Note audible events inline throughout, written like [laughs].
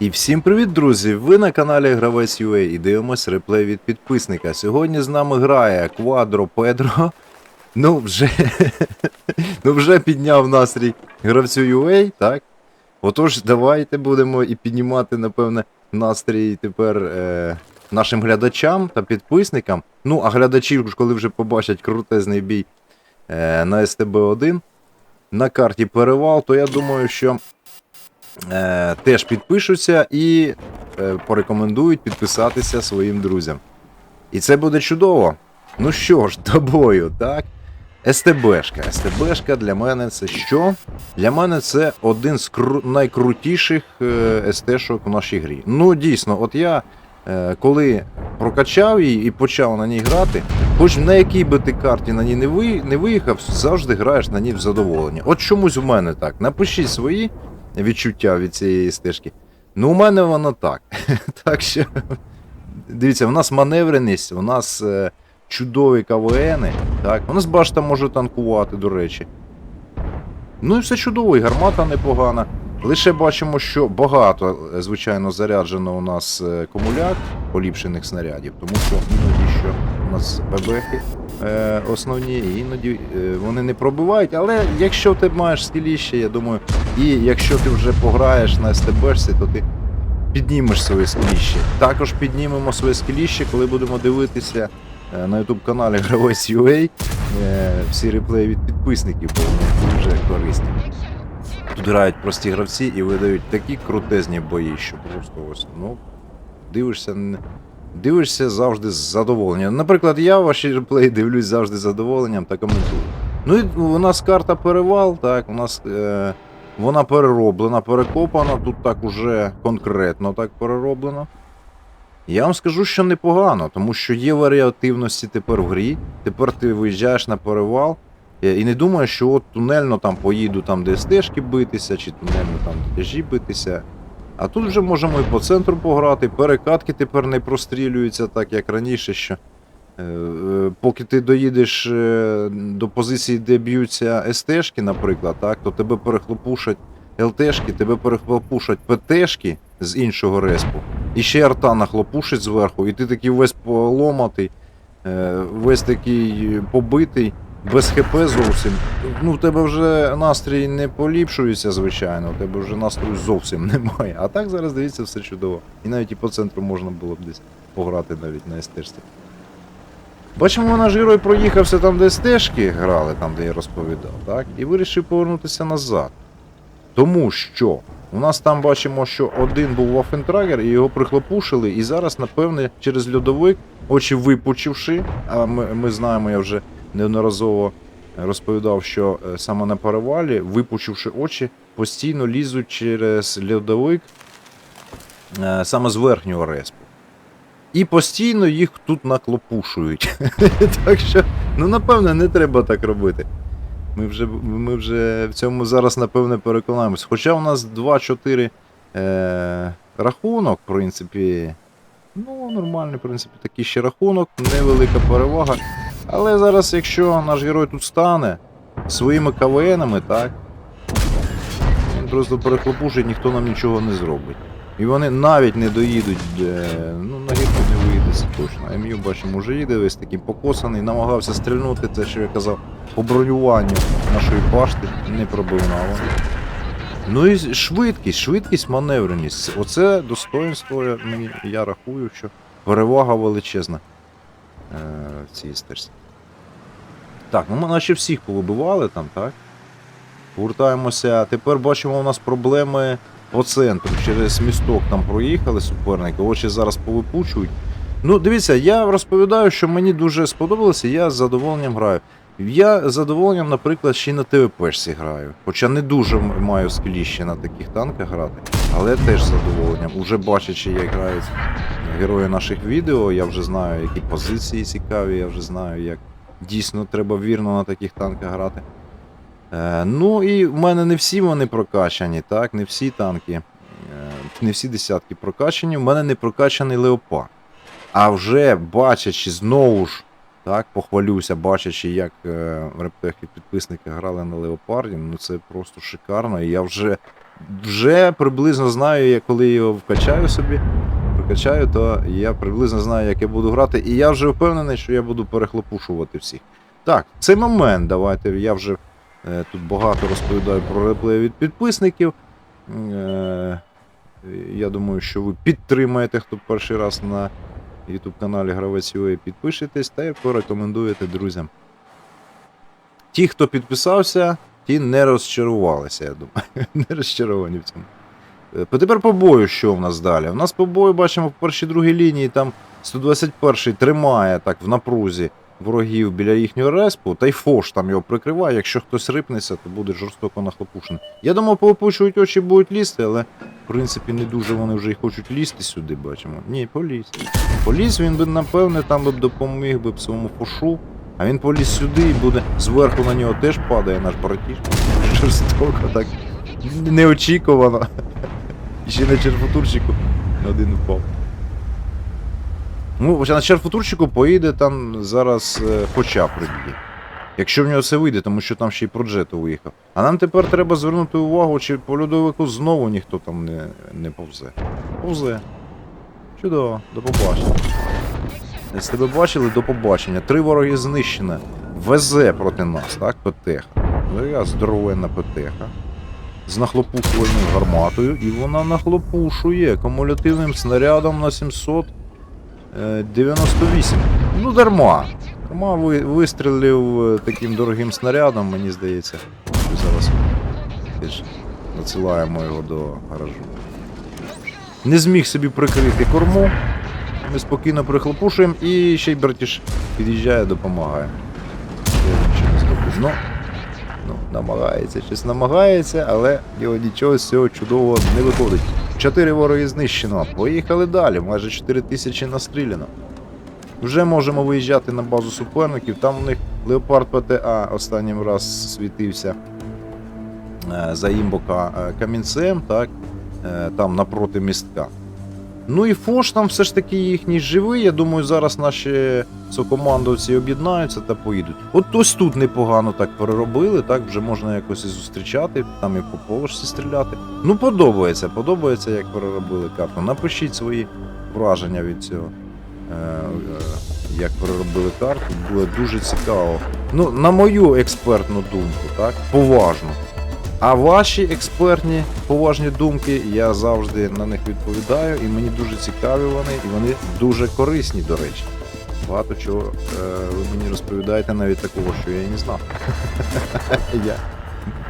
І всім привіт, друзі! Ви на каналі Гравець UA і дивимось реплей від підписника. Сьогодні з нами грає Квадро Педро. Ну, вже, [laughs] ну, вже підняв настрій гравцю UA, так? Отож, давайте будемо і піднімати, напевне, настрій тепер е, нашим глядачам та підписникам. Ну, а глядачі, коли вже побачать крутезний бій е, на СТБ-1 на карті перевал, то я думаю, що е, теж підпишуться і е, порекомендують підписатися своїм друзям. І це буде чудово. Ну що ж, [laughs] до бою, так? СТБшка. СТБшка для мене це що? Для мене це один з кру- найкрутіших е, СТ-шок у нашій грі. Ну, дійсно, от я е, коли прокачав її і почав на ній грати, хоч на якій би ти карті на ній не, ви, не виїхав, завжди граєш на ній в задоволення. От чомусь у мене так. Напишіть свої відчуття від цієї стежки. Ну, у мене воно так. [laughs] так що, дивіться, у нас маневреність, у нас е, чудові КВНи. Так, у нас башта може танкувати, до речі. Ну і все чудово, і гармата непогана. Лише бачимо, що багато, е, звичайно, заряджено у нас е, комуляк поліпшених снарядів, тому що іноді що у нас бебехи е, основні, іноді е, вони не пробивають. Але якщо ти маєш скіліще, я думаю, і якщо ти вже пограєш на СТБшці, то ти піднімеш своє скіліще. Також піднімемо своє скіліще, коли будемо дивитися е, на YouTube каналі Гравець UA всі реплеї від підписників, бо вони дуже корисні. Тут грають прості гравці і видають такі крутезні бої, що просто ось, ну, дивишся, дивишся завжди з задоволенням. Наприклад, я ваші реплеї дивлюсь завжди з задоволенням та коментую. Ну і у нас карта перевал, так, у нас е, вона перероблена, перекопана, тут так уже конкретно так перероблено. Я вам скажу, що непогано, тому що є варіативності тепер в грі. Тепер ти виїжджаєш на перевал. е, І не думаєш, що от тунельно там поїду там, де стежки битися, чи тунельно там тяжі битися. А тут вже можемо і по центру пограти, перекатки тепер не прострілюються так, як раніше, що е, е, поки ти доїдеш е, до позиції, де б'ються СТшки, наприклад, так, то тебе перехлопушать ЛТшки, тебе перехлопушать ПТшки з іншого респу. І ще арта нахлопушить зверху, і ти такий весь поломатий, весь такий побитий, без ХП зовсім. Ну, в тебе вже настрій не поліпшується, звичайно, у тебе вже настрою зовсім [laughs] немає. А так зараз дивіться, все чудово. І навіть і по центру можна було б десь пограти навіть на СТшці. Бачимо, наш герой проїхався там, де стежки грали, там, де я розповідав, так? І вирішив повернутися назад. Тому що у нас там бачимо, що один був Вафентрагер, і його прихлопушили, і зараз, напевне, через льодовик, очі випучивши, а ми, ми знаємо, я вже неодноразово розповідав, що е, саме на перевалі, випучивши очі, постійно лізуть через льодовик е, саме з верхнього респу. І постійно їх тут наклопушують. [laughs] так що, ну напевне, не треба так робити. Ми вже, ми вже в цьому зараз, напевне, переконаємось. Хоча у нас 2-4 е, рахунок, в принципі. Ну, нормальний, в принципі, такий ще рахунок, невелика перевага. Але зараз, якщо наш герой тут стане своїми КВНами, так. Він просто перехлопушить, ніхто нам нічого не зробить. І вони навіть не доїдуть, е, ну, на гірку не виїде це точно. МЮ, бачимо, вже їде весь такий покосаний, намагався стрільнути, це що я казав, по бронюванню нашої башти, не пробив навон. Ну і швидкість, швидкість, маневреність. Оце достоинство, я, рахую, що перевага величезна в цій стежці. Так, ну ми наче всіх повибивали там, так? Повертаємося. Тепер бачимо, у нас проблеми по центру. Через місток там проїхали суперники, очі зараз повипучують. Ну, дивіться, я розповідаю, що мені дуже сподобалося, я з задоволенням граю. Я з задоволенням, наприклад, ще й на ТВПшці граю. Хоча не дуже маю скіліще на таких танках грати, але теж з задоволенням. Уже бачачи, як грають герої наших відео, я вже знаю, які позиції цікаві, я вже знаю, як дійсно треба вірно на таких танках грати. Е, ну і в мене не всі вони прокачані, так, не всі танки, е, не всі десятки прокачані. В мене не прокачаний леопард. А вже бачачи знову ж Так, похвалюся, бачачи, як е, рептехи підписники грали на Леопарді. Ну це просто шикарно. І я вже, вже приблизно знаю, я коли його вкачаю собі, прокачаю, то я приблизно знаю, як я буду грати. І я вже впевнений, що я буду перехлопушувати всіх. Так, цей момент, давайте. Я вже е, тут багато розповідаю про реплеї від підписників. Е, я думаю, що ви підтримаєте, хто перший раз на YouTube каналі Гравець UA, підпишетесь та порекомендуєте друзям. Ті, хто підписався, ті не розчарувалися, я думаю. [laughs] Не розчаровані в цьому. Е, Тепер по бою, що в нас далі? У нас по бою бачимо в першій другій лінії там 121-й тримає так в напрузі ворогів біля їхнього респу, та й Фош там його прикриває. Якщо хтось рипнеться, то буде жорстоко нахлопушений. Я думав, поопушують очі будуть лізти, але в принципі не дуже вони вже й хочуть лізти сюди, бачимо. Ні, поліз. Поліз він би, напевне, там би допоміг би своєму фошу. А він поліз сюди і буде зверху на нього теж падає наш братіш. [laughs] Жорстоко, так неочікувано. [laughs] Ще на черфотурчику один впав. Ну, на черфотурчику поїде там зараз е, хоча приб'є. Якщо в нього все вийде, тому що там ще й проджето виїхав. А нам тепер треба звернути увагу, чи по льодовику знову ніхто там не, не повзе. Повзе. Чудово, до побачення. Якщо тебе бачили, до побачення. Три вороги знищено. Везе проти нас, так? ПТХ. Така здоровенна ПТХ. З нахлопушувальною гарматою, і вона нахлопушує кумулятивним снарядом на 798. Ну, дарма. Дарма вистрілив е, таким дорогим снарядом, мені здається. Зараз надсилаємо його до гаражу. Не зміг собі прикрити корму. Ми спокійно прихлопушуємо і ще й братіш під'їжджає, допомагає. Ну, ну, намагається, щось намагається, але його нічого з цього чудового не виходить. Чотири вороги знищено. Поїхали далі, майже 4 тисячі настріляно. Вже можемо виїжджати на базу суперників. Там у них Леопард ПТА останнім раз світився е, за імбока е, камінцем, так, е, там напроти містка. Ну і Фош там все ж таки їхній живий. Я думаю, зараз наші сокомандовці об'єднаються та поїдуть. От ось тут непогано так переробили, так вже можна якось і зустрічати, там і по поверсі стріляти. Ну, подобається, подобається, як переробили карту. Напишіть свої враження від цього. Е, е, Як переробили карту, було дуже цікаво. Ну, на мою експертну думку, так, поважно. А ваші експертні поважні думки, я завжди на них відповідаю, і мені дуже цікаві вони, і вони дуже корисні, до речі. Багато чого е, ви мені розповідаєте навіть такого, що я і не знав. [laughs] я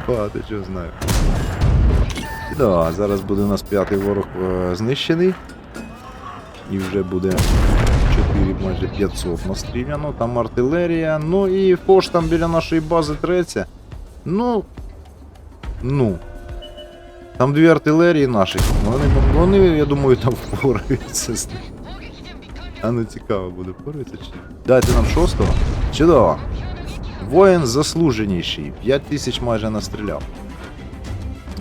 багато чого знаю. Да, зараз буде у нас п'ятий ворог е, знищений. І вже буде 4, майже 500 настріляно, там артилерія. Ну і фош там біля нашої бази треться. Ну, Ну. Там дві артилерії наших. Вони, вони я думаю, там впораються з ним. А ну цікаво буде впораються чи? Дайте нам шостого. Чудово. Воїн заслуженіший. 5 тисяч майже настріляв.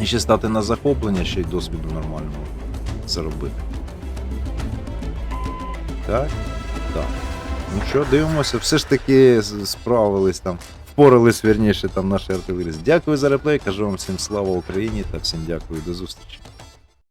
І ще стати на захоплення, ще й досвіду нормального заробити. Так? Так. Ну що, дивимося, все ж таки справились там впорались вірніше там наші артилеристи. Дякую за реплей, кажу вам всім слава Україні та всім дякую до зустрічі.